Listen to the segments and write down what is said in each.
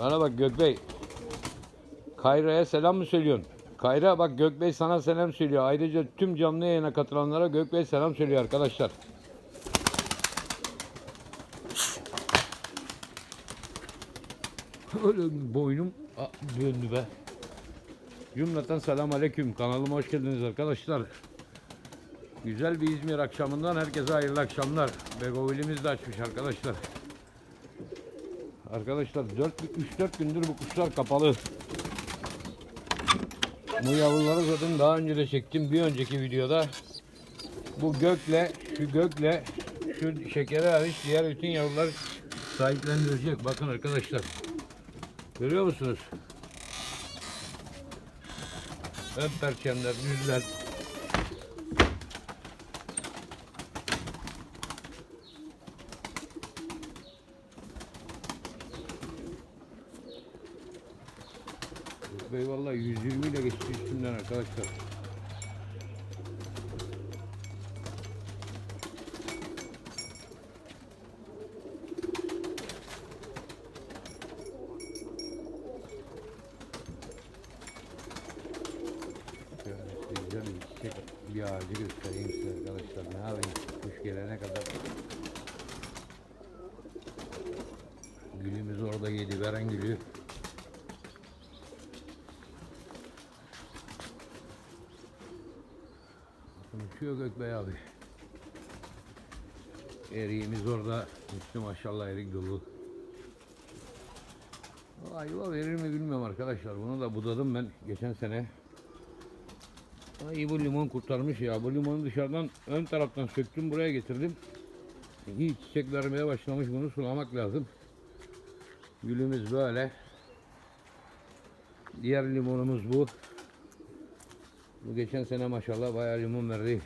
Bana bak Gökbey. Kayra'ya selam mı söylüyorsun? Kayra bak Gökbey sana selam söylüyor. Ayrıca tüm canlı yayına katılanlara Gökbey selam söylüyor arkadaşlar. Boynum döndü be. Cümleten selam aleyküm. Kanalıma hoş geldiniz arkadaşlar. Güzel bir İzmir akşamından herkese hayırlı akşamlar. Begovilimiz de açmış arkadaşlar. Arkadaşlar 3-4 gündür bu kuşlar kapalı. Bu yavruları zaten daha önce de çektim. Bir önceki videoda bu gökle, şu gökle, şu şekeri hariç diğer bütün yavrular sahiplendirilecek. Bakın arkadaşlar. Görüyor musunuz? Ön perçemler, düzler. Vallahi 120 ile geçti üstünden arkadaşlar. Şöyle size güzel bir çiçek bir ağacı göstereyim size arkadaşlar. Ne yapayım kuş gelene kadar. Gülümüz orada yedi veren gülü. Uçuyor Gökbey abi. Eriğimiz orada. Üstü maşallah erik dolu. Ayva verir mi bilmiyorum arkadaşlar. Bunu da budadım ben geçen sene. Ay bu limon kurtarmış ya. Bu limonu dışarıdan ön taraftan söktüm buraya getirdim. İyi çiçek vermeye başlamış. Bunu sulamak lazım. Gülümüz böyle. Diğer limonumuz bu. Bu geçen sene maşallah bayağı limon verdi.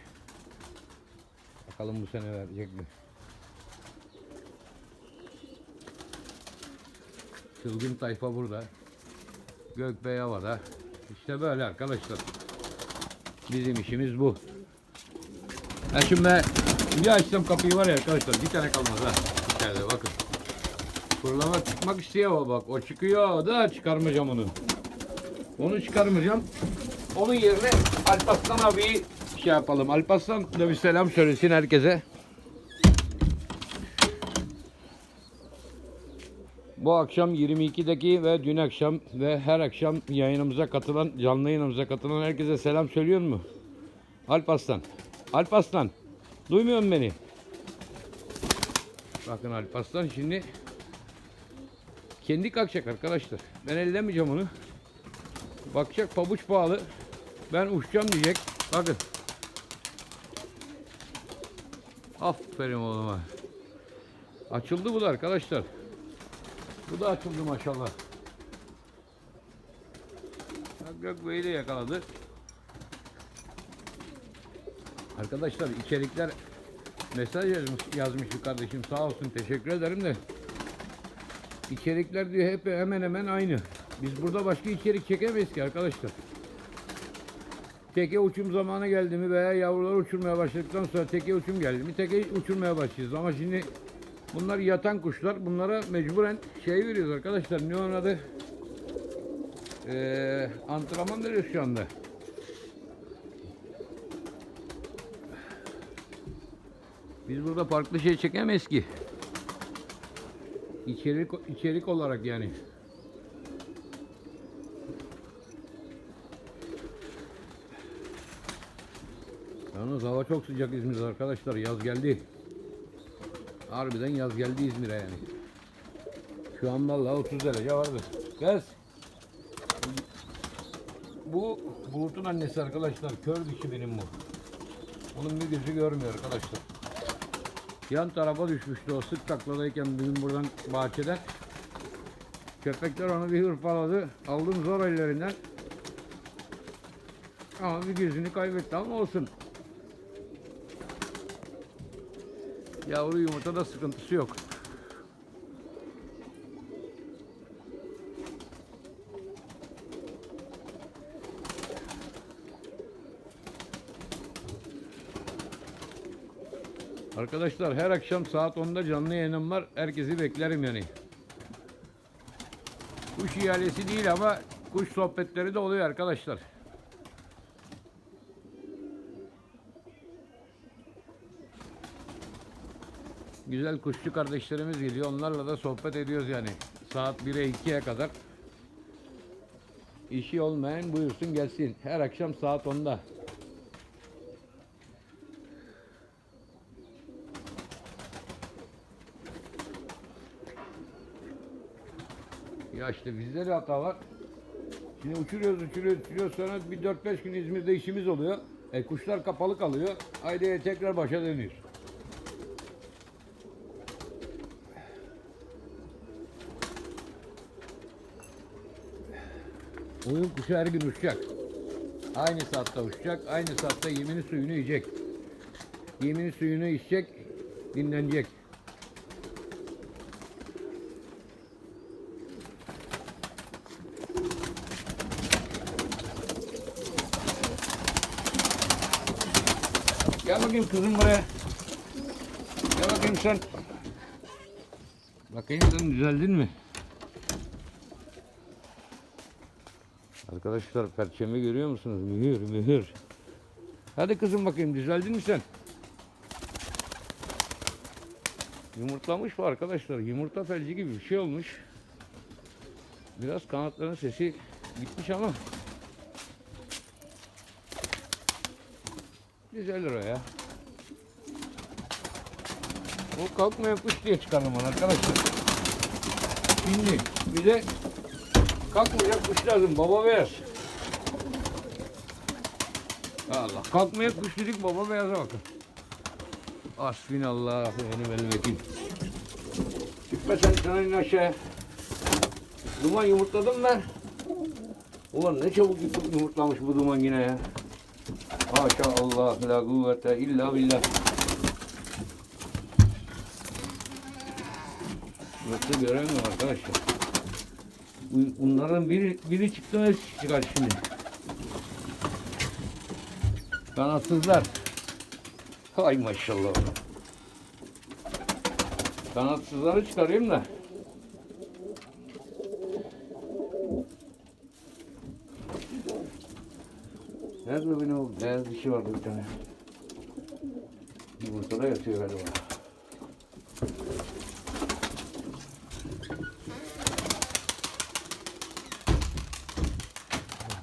Bakalım bu sene verecek mi? Çılgın tayfa burada. Gökbey havada. İşte böyle arkadaşlar. Bizim işimiz bu. Ha şimdi ben bir açtım kapıyı var ya arkadaşlar bir tane kalmaz ha. Bir tane de bakın. Fırlama çıkmak istiyor bak. O çıkıyor da çıkarmayacağım onu. Onu çıkarmayacağım. Onun yerine Alparslan abi şey yapalım. Alparslan da bir selam söylesin herkese. Bu akşam 22'deki ve dün akşam ve her akşam yayınımıza katılan, canlı yayınımıza katılan herkese selam söylüyor mu? Alparslan. Alparslan. Duymuyor musun beni? Bakın Alparslan şimdi kendi kalkacak arkadaşlar. Ben ellemeyeceğim onu. Bakacak pabuç pahalı. Ben uçacağım diyecek. Bakın. Aferin oğluma. Açıldı bu da arkadaşlar. Bu da açıldı maşallah. Bak Gökbey'i de yakaladı. Arkadaşlar içerikler mesaj yazmış, yazmış bir kardeşim sağ olsun teşekkür ederim de içerikler diyor hep hemen hemen aynı. Biz burada başka içerik çekemeyiz ki arkadaşlar. Teke uçum zamanı geldi mi veya yavrular uçurmaya başladıktan sonra teke uçum geldi mi teke uçurmaya başlayacağız. Ama şimdi bunlar yatan kuşlar. Bunlara mecburen şey veriyoruz arkadaşlar. Ne onun adı? Ee, antrenman veriyoruz şu anda. Biz burada farklı şey çekemeyiz ki. İçerik, içerik olarak yani. Yalnız hava çok sıcak İzmir'de arkadaşlar. Yaz geldi. Harbiden yaz geldi İzmir'e yani. Şu an vallahi 30 derece vardı. Kız. Bu bulutun annesi arkadaşlar. Kör dişi benim bu. Onun bir gözü görmüyor arkadaşlar. Yan tarafa düşmüştü o sık takladayken bizim buradan bahçeden. Köpekler onu bir hırpaladı. Aldım zor ellerinden. Ama bir gözünü kaybetti ama olsun. Yavru yumurtada sıkıntısı yok. Arkadaşlar her akşam saat 10'da canlı yayınım var. Herkesi beklerim yani. Kuş ihalesi değil ama kuş sohbetleri de oluyor arkadaşlar. Güzel kuşçu kardeşlerimiz geliyor. Onlarla da sohbet ediyoruz yani. Saat 1'e 2'ye kadar. İşi olmayan buyursun gelsin. Her akşam saat 10'da. Ya işte bizde de hata var. Şimdi uçuruyoruz, uçuruyoruz, uçuruyoruz. Sonra bir 4-5 gün İzmir'de işimiz oluyor. E kuşlar kapalı kalıyor. Haydi tekrar başa dönüyoruz. Oyun kuşu her gün uçacak. Aynı saatte uçacak. Aynı saatte yemini suyunu yiyecek. Yemini suyunu içecek. Dinlenecek. Gel bakayım kızım buraya. Gel bakayım sen. Bakayım sen düzeldin mi? Arkadaşlar perçemi görüyor musunuz? Mühür mühür. Hadi kızım bakayım düzeldin mi sen? Yumurtlamış bu arkadaşlar. Yumurta felci gibi bir şey olmuş. Biraz kanatların sesi gitmiş ama Düzelir o ya. O kalkmayan kuş diye çıkardım onu arkadaşlar. Şimdi bir de kalkmayacak kuş lazım. Baba beyaz. Allah. Kalkmayan kuş dedik baba beyaza bakın. Asfinallah benim elim vekil. Çıkma sen sana in aşağıya. Duman yumurtladım ben. Ulan ne çabuk yumurtlamış bu duman yine ya. Maşallah la kuvvete illa billah. Yoksa göremiyorum arkadaşlar. Bu- Bunların biri, biri çıktı mı çıkar şimdi. Kanatsızlar. Hay maşallah. Kanatsızları çıkarayım da. Nerede benim o beyaz dişi vardı bir tane. Yumurtada yatıyor galiba.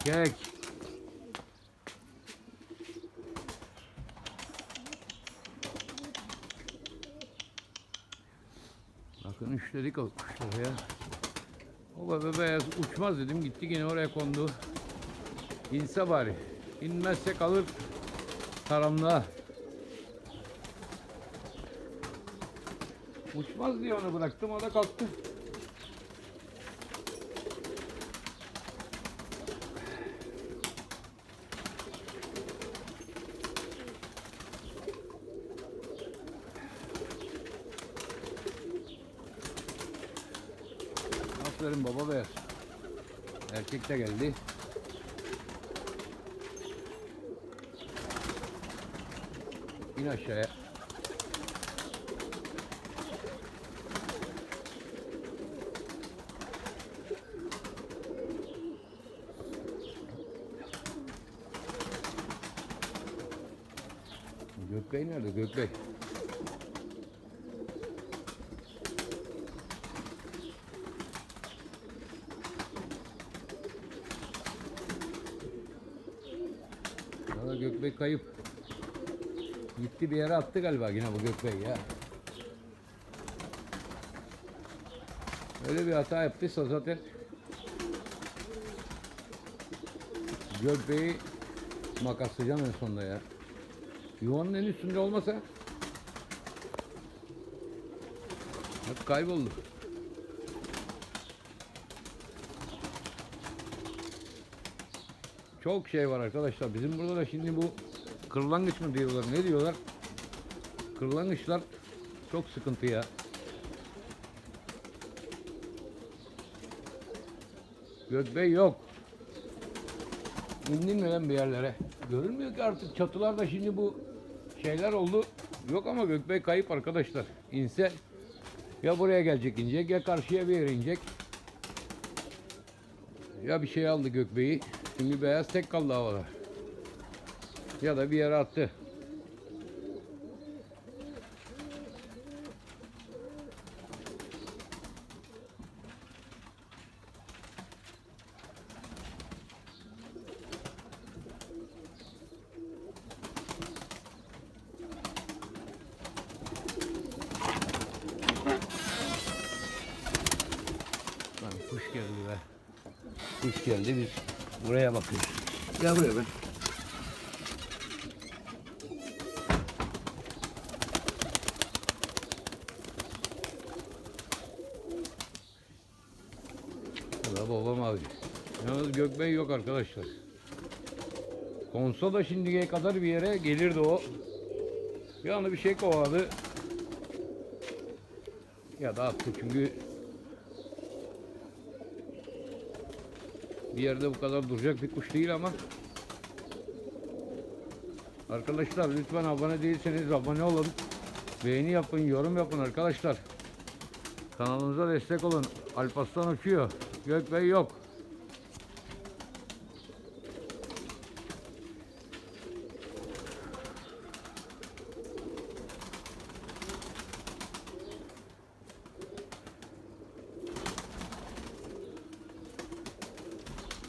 Kek. Bakın üçledik o kuşları ya. O bebe beyaz uçmaz dedim gitti yine oraya kondu. İnse bari. İnmezse kalır karanlığa. Uçmaz diye onu bıraktım o da kalktı. Aferin baba beyaz. Erkek de geldi. İn aşağıya. Gökbey nerede? Gökbey. Gökbey kayıp. Gitti bir yere attı galiba yine bu Gökbey ya. Öyle bir hata yaptıysa zaten Gökbey'i makaslayacağım en sonunda ya. Yuvanın en üstünde olmasa hep kayboldu. Çok şey var arkadaşlar. Bizim burada da şimdi bu kırlangıç mı diyorlar ne diyorlar? Kırlangıçlar çok sıkıntı ya. Gökbey yok. Lan bir yerlere? Görünmüyor ki artık çatılarda şimdi bu şeyler oldu. Yok ama Gökbey kayıp arkadaşlar. İnse ya buraya gelecek inecek ya karşıya bir yere inecek. Ya bir şey aldı gökbeyi. Şimdi beyaz tek kaldı havada. Ya da bir yere attı. Lan kuş geldi be. Kuş geldi biz buraya bakıyoruz. Gel buraya be. Da babam abi. Yalnız Gökbey yok arkadaşlar. Konsa da şimdiye kadar bir yere gelirdi o. Bir anda bir şey kovaladı. Ya da attı çünkü bir yerde bu kadar duracak bir kuş değil ama Arkadaşlar lütfen abone değilseniz abone olun. Beğeni yapın, yorum yapın arkadaşlar. Kanalımıza destek olun. Alparslan uçuyor. Gökbey yok.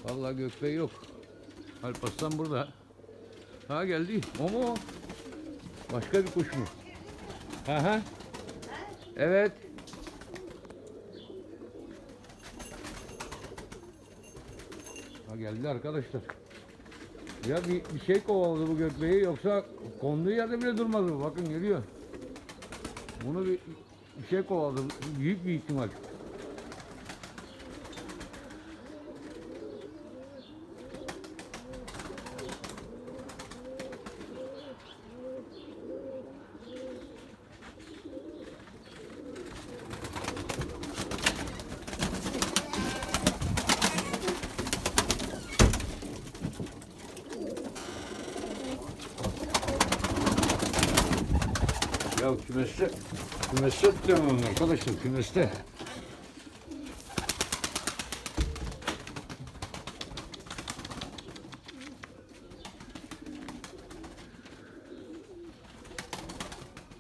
Vallahi Gökbey yok. Alparslan burada. Ha geldi. O mu? Başka bir kuş mu? Ha ha. Evet. Geldi arkadaşlar. Ya bir, bir şey kovaladı bu gökbeyi yoksa konduğu yerde bile durmaz bu. Bakın geliyor. Bunu bir, bir şey kovaladı. Büyük bir ihtimal. Ya kümeste, kümeste tutuyorum arkadaşlar kümeste.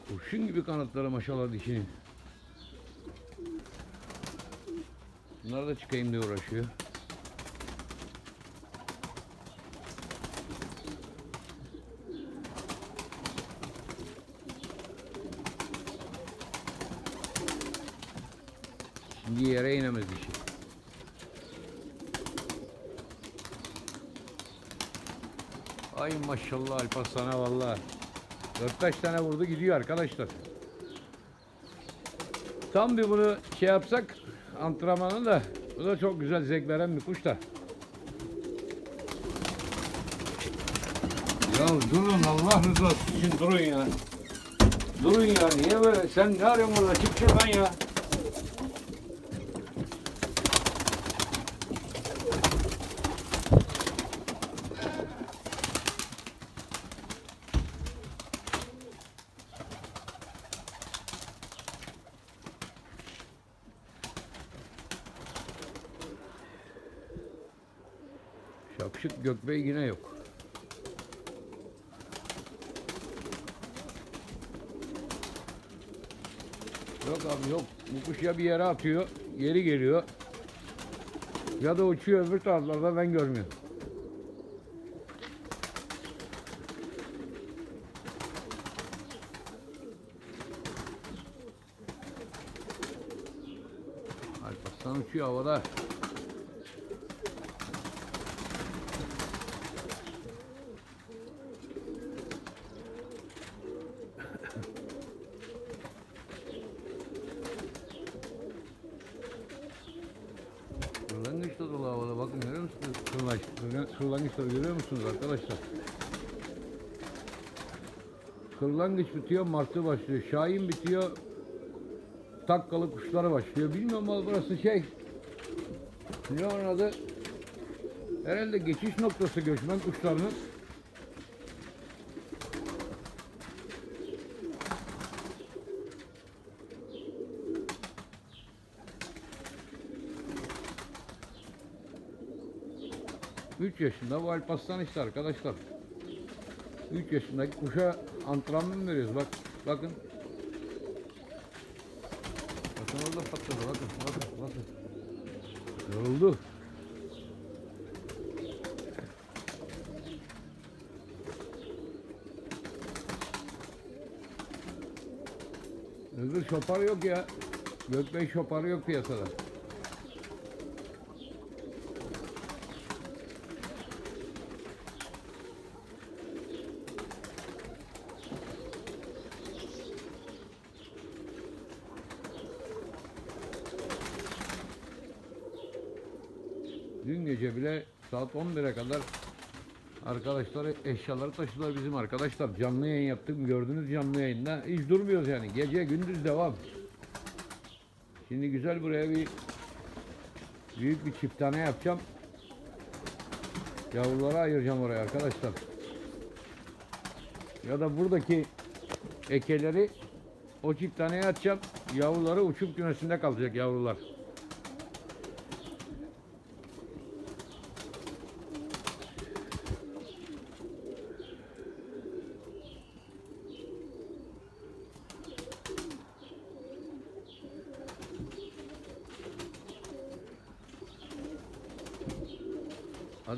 Kurşun gibi kanatları maşallah dişinin. Bunlar da çıkayım diye uğraşıyor. Şimdi yere inemez dişi. Ay maşallah Alparslan'a valla. Dört kaç tane vurdu gidiyor arkadaşlar. Tam bir bunu şey yapsak antrenmanı da bu da çok güzel zevk veren bir kuş da. Ya durun Allah rızası için durun ya. Durun ya niye böyle sen ne arıyorsun burada çık şuradan ya. Gökbey yine yok. Yok abi yok. Bu kuş ya bir yere atıyor, geri geliyor. Ya da uçuyor öbür taraflarda ben görmüyorum. Alparslan uçuyor havada. Kırlangıç da dolu havada. Bakın görüyor musunuz? Kırlangıç, kırlangıçları görüyor musunuz arkadaşlar? Kırlangıç bitiyor, martı başlıyor. Şahin bitiyor, takkalı kuşları başlıyor. Bilmiyorum ama burası şey. Ne onun adı? Herhalde geçiş noktası göçmen kuşlarının. 3 yaşında bu Alparslan işte arkadaşlar. 3 yaşındaki kuşa antrenman veriyoruz. Bak bakın. Bakın orada patladı. Bakın bakın bakın. Yoruldu. Öbür şopar yok ya. Gökbey şoparı yok piyasada. Dün gece bile saat 11'e kadar arkadaşları eşyaları taşıdılar bizim arkadaşlar. Canlı yayın yaptım. Gördünüz canlı yayında. Hiç durmuyoruz yani. Gece gündüz devam. Şimdi güzel buraya bir büyük bir çiftane yapacağım. Yavruları ayıracağım oraya arkadaşlar. Ya da buradaki ekeleri o çifthaneye atacağım. Yavruları uçup kümesinde kalacak yavrular.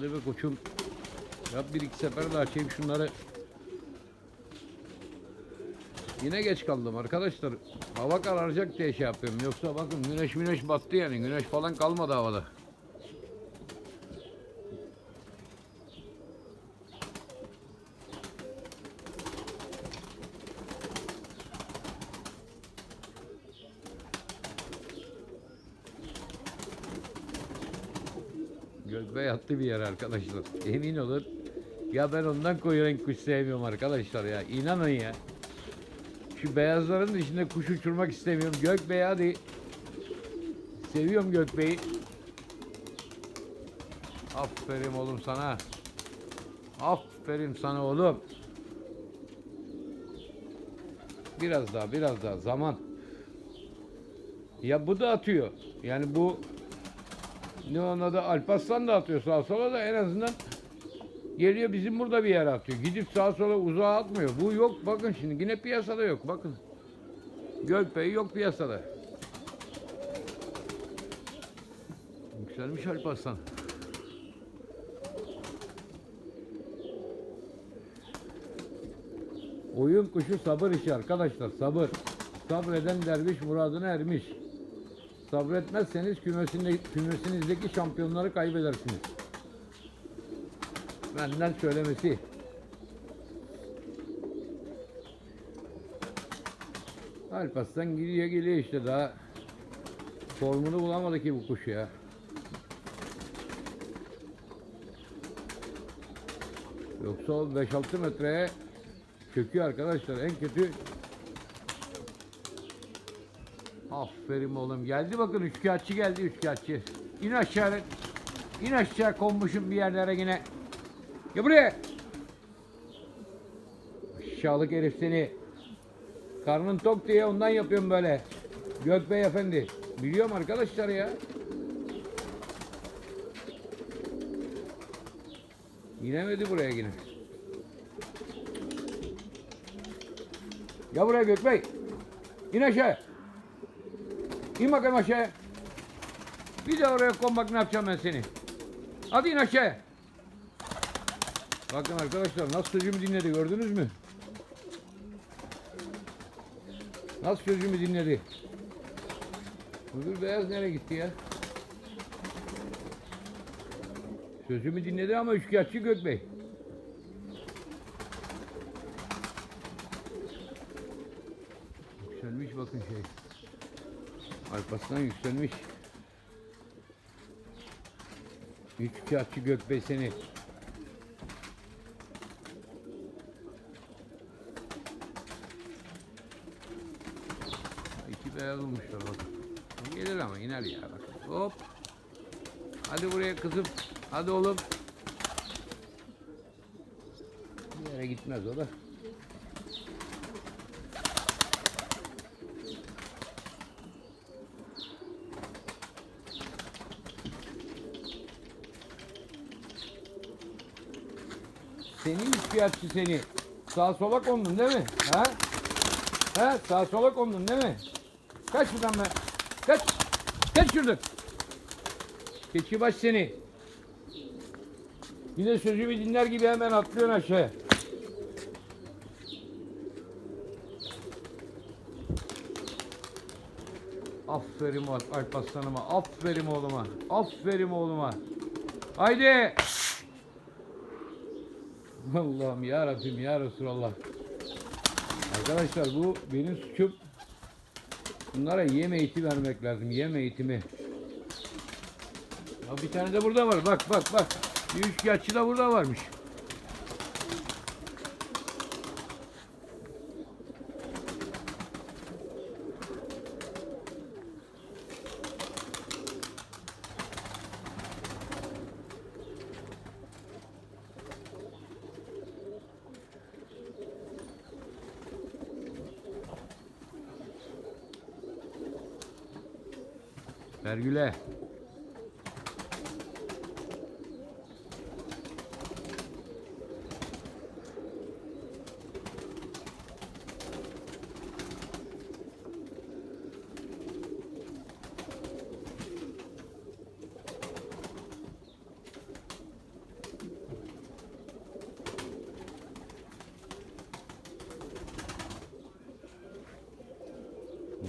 Hadi be koçum. Yap bir iki sefer daha açayım şunları. Yine geç kaldım arkadaşlar. Hava kararacak diye şey yapıyorum. Yoksa bakın güneş güneş battı yani. Güneş falan kalmadı havada. Gökbe yattı bir yer arkadaşlar. Emin olun. Ya ben ondan koyu renk kuş sevmiyorum arkadaşlar ya. İnanın ya. Şu beyazların dışında kuş uçurmak istemiyorum. Gökbey hadi. Seviyorum Gökbey'i. Aferin oğlum sana. Aferin sana oğlum. Biraz daha biraz daha zaman. Ya bu da atıyor. Yani bu ne onun adı Alparslan da atıyor sağa sola da en azından geliyor bizim burada bir yere atıyor. Gidip sağa sola uzağa atmıyor. Bu yok bakın şimdi yine piyasada yok bakın. Gölpey yok piyasada. Yükselmiş Alparslan. Oyun kuşu sabır işi arkadaşlar sabır. Sabreden derviş muradına ermiş. Sabretmezseniz kümesinde, kümesinizdeki şampiyonları kaybedersiniz. Benden söylemesi. Alparslan gidiyor geliyor işte daha formunu bulamadı ki bu kuş ya. Yoksa o 5-6 metreye çöküyor arkadaşlar. En kötü Aferin oğlum. Geldi bakın üçkağıtçı geldi üçkağıtçı. İn aşağı. İn aşağı konmuşum bir yerlere yine. Gel buraya. Aşağılık herif seni. Karnın tok diye ondan yapıyorum böyle. Gökbey efendi. Biliyorum arkadaşlar ya. İnemedi buraya yine. Gel buraya Gökbey. İn aşağı. İn bakayım aşağıya. Bir de oraya kon bak ne yapacağım ben seni. Hadi in aşağıya. Bakın arkadaşlar nasıl sözümü dinledi gördünüz mü? Nasıl sözümü dinledi? Öbür beyaz nereye gitti ya? Sözümü dinledi ama üçkağıtçı Gökbey. Yükselmiş bakın şey. Alparslan yükselmiş. Üçkağıtçı Gökbey seni. İki beyaz olmuşlar bak. Gelir ama iner ya bak. Hop. Hadi buraya kızım. Hadi oğlum. Bir yere gitmez o da. Seni üçkağıtçı seni. Sağa sola kondun değil mi? Ha? Ha? Sağa sola kondun değil mi? Kaç buradan be. Kaç. Kaç şuradan. Keçi baş seni. Bir de sözümü dinler gibi hemen atlıyorsun aşağıya. Aferin Alp aslanıma. Aferin oğluma. Aferin oğluma. Haydi. Allah'ım ya Rabbim ya Resulallah. Arkadaşlar bu benim suçum. Bunlara yem eğitimi vermek lazım. Yem eğitimi. Ya bir tane de burada var. Bak bak bak. Bir üçkağıtçı da burada varmış.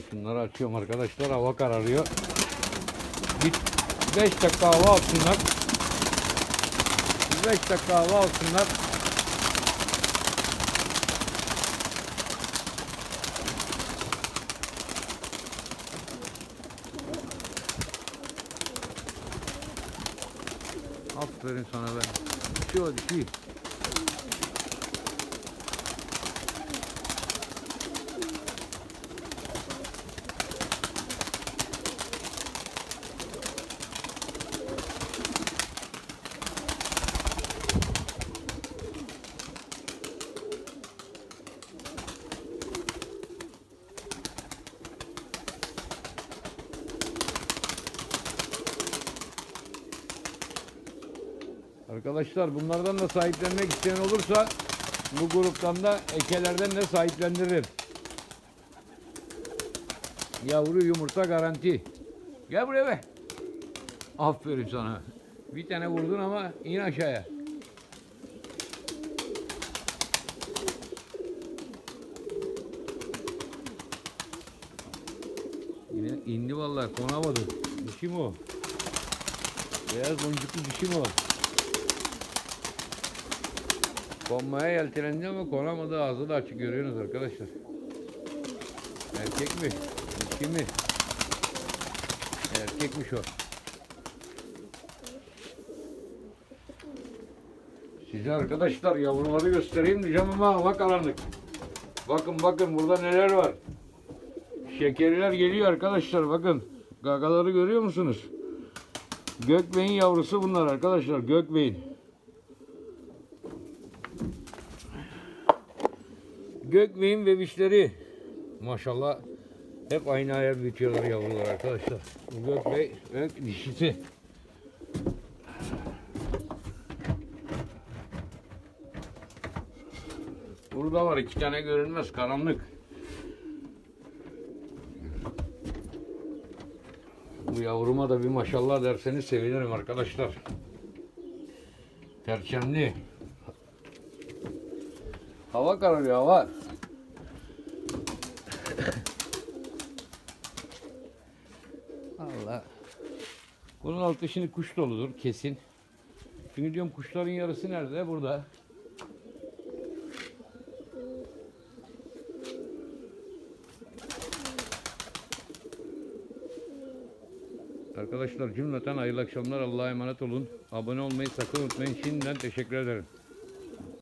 Şunları açıyorum arkadaşlar. Hava kararıyor. Bir 5 dakika hava alsınlar. 5 dakika hava alsınlar. Aferin sana be. Düşüyor düşüyor. Arkadaşlar bunlardan da sahiplenmek isteyen olursa bu gruptan da ekelerden de sahiplendiririm. Yavru yumurta garanti. Gel buraya be. Aferin sana. Bir tane vurdun ama in aşağıya. Yine indi vallahi konamadı. Dişi mi o? Beyaz boncuklu dişi mi o? Konmaya yeltelendi ama konamadı ağzı da açık görüyorsunuz arkadaşlar. Erkek mi? Dişi mi? Erkekmiş o. Size arkadaşlar yavruları göstereyim diyeceğim ama hava karanlık. Bakın bakın burada neler var. Şekeriler geliyor arkadaşlar bakın. Gagaları görüyor musunuz? Gökbeyin yavrusu bunlar arkadaşlar gökbeyin. Gökbeyin bebişleri. Maşallah hep aynı aya büyütüyorlar yavrular arkadaşlar. Bu gökbey ve dişisi. Burada var iki tane görünmez karanlık. Bu yavruma da bir maşallah derseniz sevinirim arkadaşlar. Perçemli. Hava kararıyor hava. Altı şimdi kuş doludur kesin. Çünkü diyorum kuşların yarısı nerede? Burada. Arkadaşlar cümleten hayırlı akşamlar. Allah'a emanet olun. Abone olmayı sakın unutmayın. Şimdiden teşekkür ederim.